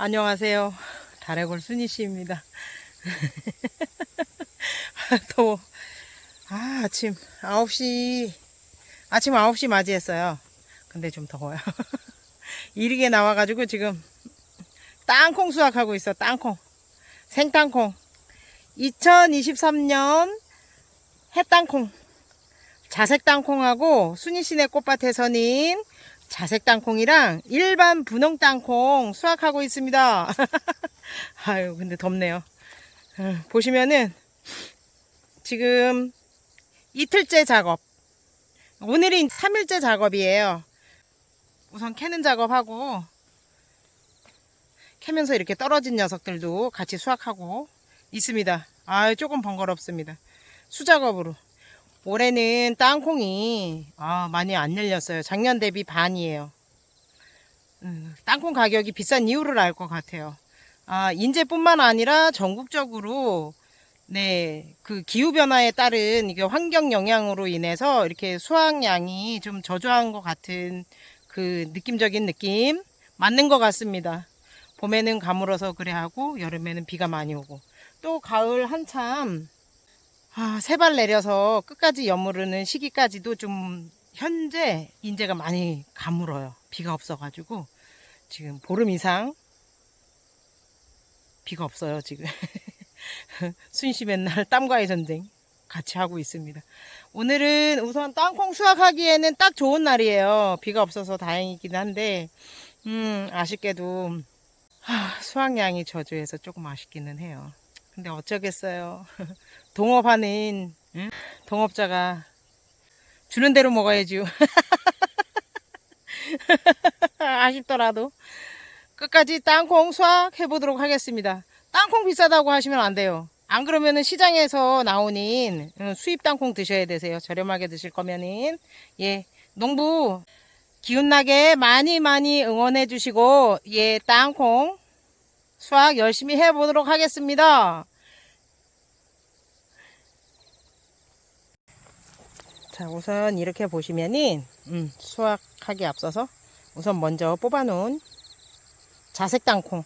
안녕하세요. 다래골 순이 씨입니다. 더워. 아, 아침 9시, 아침 9시 맞이했어요. 근데 좀 더워요. 이르게 나와가지고 지금 땅콩 수확하고 있어, 땅콩. 생땅콩. 2023년 햇땅콩. 자색 땅콩하고 순이 씨네 꽃밭에서는 자색 땅콩이랑 일반 분홍 땅콩 수확하고 있습니다. 아유, 근데 덥네요. 어, 보시면은 지금 이틀째 작업. 오늘이 3일째 작업이에요. 우선 캐는 작업하고 캐면서 이렇게 떨어진 녀석들도 같이 수확하고 있습니다. 아, 조금 번거롭습니다. 수작업으로. 올해는 땅콩이 아, 많이 안 열렸어요. 작년 대비 반이에요. 음, 땅콩 가격이 비싼 이유를 알 것 같아요. 아, 인제뿐만 아니라 전국적으로 네, 그 기후 변화에 따른 이게 환경 영향으로 인해서 이렇게 수확량이 좀 저조한 것 같은 그 느낌적인 느낌 맞는 것 같습니다. 봄에는 가물어서 그래 하고 여름에는 비가 많이 오고 또 가을 한참 아, 세발 내려서 끝까지 여무르는 시기까지도 좀 현재 인재가 많이 가물어요. 비가 없어가지고 지금 보름 이상 비가 없어요 지금 순시 맨날 땀과의 전쟁 같이 하고 있습니다. 오늘은 우선 땅콩 수확하기에는 딱 좋은 날이에요. 비가 없어서 다행이긴 한데 음 아쉽게도 하, 수확량이 저조해서 조금 아쉽기는 해요. 근데 어쩌겠어요. 동업하는 응? 동업자가 주는 대로 먹어야죠. 아쉽더라도 끝까지 땅콩 수확 해 보도록 하겠습니다. 땅콩 비싸다고 하시면 안 돼요. 안 그러면은 시장에서 나오는 응, 수입 땅콩 드셔야 되세요. 저렴하게 드실 거면은 예 농부 기운나게 많이 많이 응원해 주시고 예 땅콩 수확 열심히 해 보도록 하겠습니다. 자, 우선 이렇게 보시면은 음, 수확하기 앞서서 우선 먼저 뽑아놓은 자색 땅콩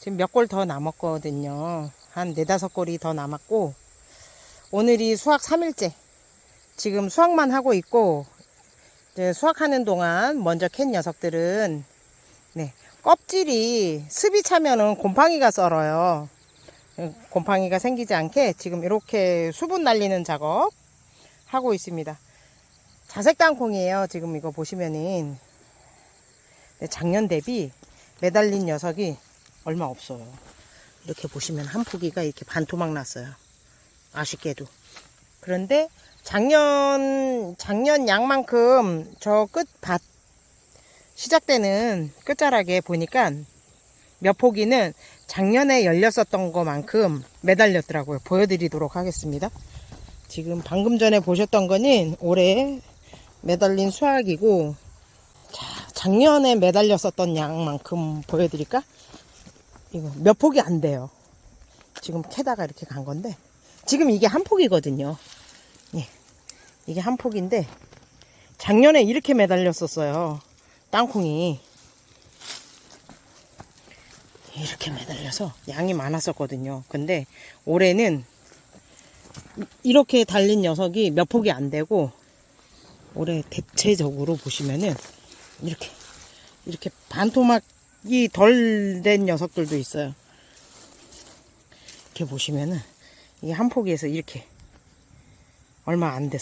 지금 몇 골 더 남았거든요. 한 네다섯 골이 더 남았고 오늘이 수확 3일째 지금 수확만 하고 있고 이제 수확하는 동안 먼저 캔 녀석들은 네, 껍질이 습이 차면은 곰팡이가 썰어요. 곰팡이가 생기지 않게 지금 이렇게 수분 날리는 작업 하고 있습니다. 자색 땅콩이에요. 지금 이거 보시면은 네, 작년 대비 매달린 녀석이 얼마 없어요. 이렇게 보시면 한 포기가 이렇게 반토막 났어요. 아쉽게도. 그런데 작년 작년 양만큼 저 끝밭 시작되는 끝자락에 보니까 몇 포기는 작년에 열렸었던 것만큼 매달렸더라고요. 보여드리도록 하겠습니다. 지금 방금 전에 보셨던 거는 올해 매달린 수확이고 자, 작년에 매달렸었던 양만큼 보여드릴까? 이거 몇 폭이 안 돼요. 지금 캐다가 이렇게 간 건데 지금 이게 한 폭이거든요. 예, 이게 한 폭인데 작년에 이렇게 매달렸었어요. 땅콩이 이렇게 매달려서 양이 많았었거든요. 근데 올해는 이렇게 달린 녀석이 몇 폭이 안 되고 올해 대체적으로 보시면은 이렇게 이렇게 반토막이 덜 된 녀석들도 있어요. 이렇게 보시면은 이게 한 포기에서 이렇게 얼마 안 됐,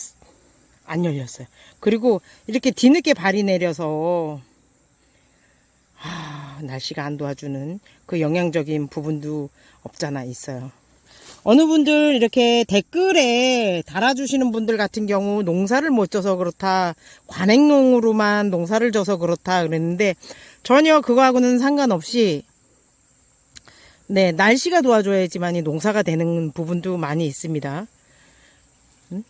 안 열렸어요. 그리고 이렇게 뒤늦게 발이 내려서 하, 날씨가 안 도와주는 그 영향적인 부분도 없잖아 있어요. 어느 분들 이렇게 댓글에 달아주시는 분들 같은 경우 농사를 못 져서 그렇다 관행농으로만 농사를 져서 그렇다 그랬는데 전혀 그거하고는 상관없이 네 날씨가 도와줘야지만이 농사가 되는 부분도 많이 있습니다. 음?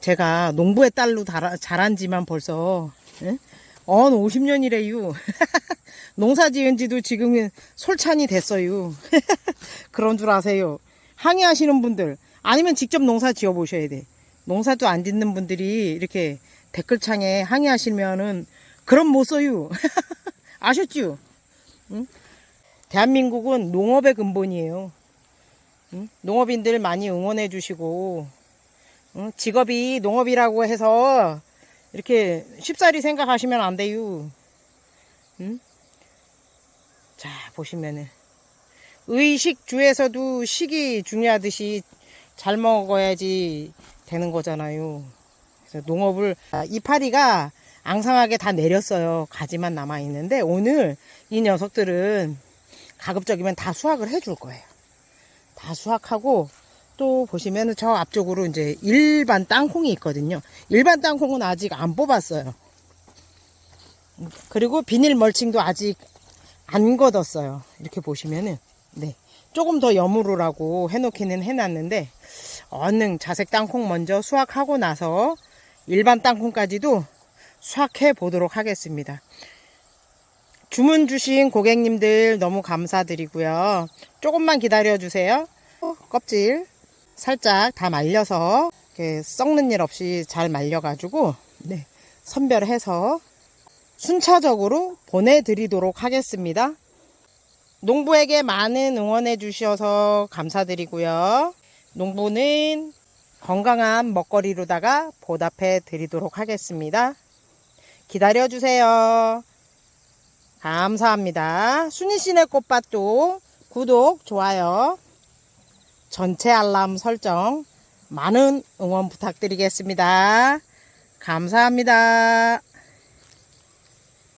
제가 농부의 딸로 자란 지만 벌써 응? 언 50년이래요. 농사 지은 지도 지금은 솔찬이 됐어요. 그런 줄 아세요. 항의하시는 분들 아니면 직접 농사 지어 보셔야 돼. 농사도 안 짓는 분들이 이렇게 댓글창에 항의하시면은 그럼 못 써요. 아셨죠? 응? 대한민국은 농업의 근본이에요. 응? 농업인들 많이 응원해 주시고 응? 직업이 농업이라고 해서 이렇게 쉽사리 생각하시면 안 돼요. 응? 자 보시면은 의식주에서도 식이 중요하듯이 잘 먹어야지 되는 거잖아요. 그래서 농업을 아, 이파리가 앙상하게 다 내렸어요. 가지만 남아 있는데 오늘 이 녀석들은 가급적이면 다 수확을 해줄 거예요. 다 수확하고 또 보시면 저 앞쪽으로 이제 일반 땅콩이 있거든요. 일반 땅콩은 아직 안 뽑았어요. 그리고 비닐 멀칭도 아직 안 걷었어요. 이렇게 보시면은 네 조금 더 여무르라고 해놓기는 해놨는데 얼른 자색 땅콩 먼저 수확하고 나서 일반 땅콩까지도 수확해 보도록 하겠습니다. 주문 주신 고객님들 너무 감사드리고요. 조금만 기다려 주세요. 껍질 살짝 다 말려서 썩는 일 없이 잘 말려가지고 네, 선별해서 순차적으로 보내드리도록 하겠습니다. 농부에게 많은 응원해 주셔서 감사드리고요. 농부는 건강한 먹거리로다가 보답해 드리도록 하겠습니다. 기다려 주세요. 감사합니다. 순이 씨네 꽃밭도 구독, 좋아요, 전체 알람 설정 많은 응원 부탁드리겠습니다. 감사합니다.